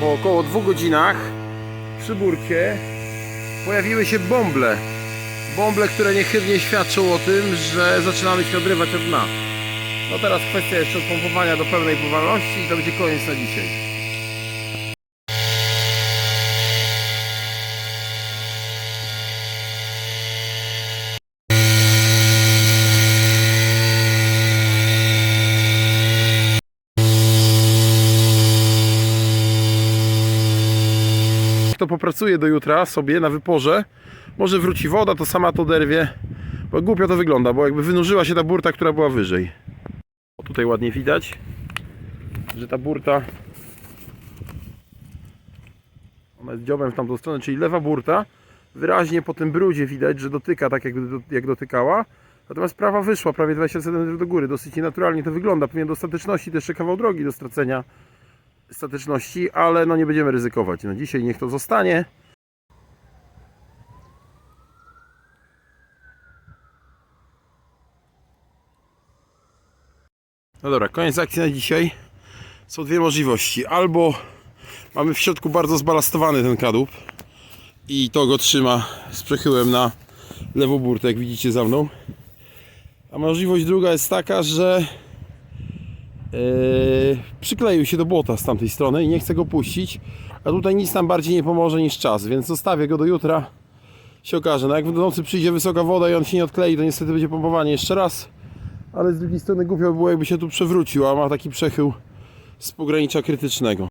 Po około dwóch godzinach przy burcie pojawiły się bąble. Bąble, które niechybnie świadczą o tym, że zaczynamy się odrywać od dna. No teraz kwestia jeszcze odpompowania do pełnej pływalności i to będzie koniec na dzisiaj. Kto popracuje do jutra sobie na wyporze, może wróci woda, to sama to derwie. Bo głupio to wygląda, bo jakby wynurzyła się ta burta, która była wyżej. O, tutaj ładnie widać, że ta burta ona jest dziobem w tamtą stronę, czyli lewa burta wyraźnie po tym brudzie widać, że dotyka tak jak, jak dotykała. Natomiast prawa wyszła prawie 20 cm do góry. Dosyć nienaturalnie to wygląda. Pewnie do statyczności to jeszcze kawał drogi do stracenia statyczności, ale no nie będziemy ryzykować. No dzisiaj niech to zostanie. No dobra, koniec akcji na dzisiaj. Są dwie możliwości. Albo mamy w środku bardzo zbalastowany ten kadłub i to go trzyma z przechyłem na jak widzicie za mną. A możliwość druga jest taka, że przykleił się do błota z tamtej strony i nie chcę go puścić. A tutaj nic nam bardziej nie pomoże niż czas, więc zostawię go do jutra. Się okaże. No jak w nocy przyjdzie wysoka woda i on się nie odklei, to niestety będzie pompowanie jeszcze raz. Ale z drugiej strony głupio by było jakby się tu przewrócił, a ma taki przechył z pogranicza krytycznego.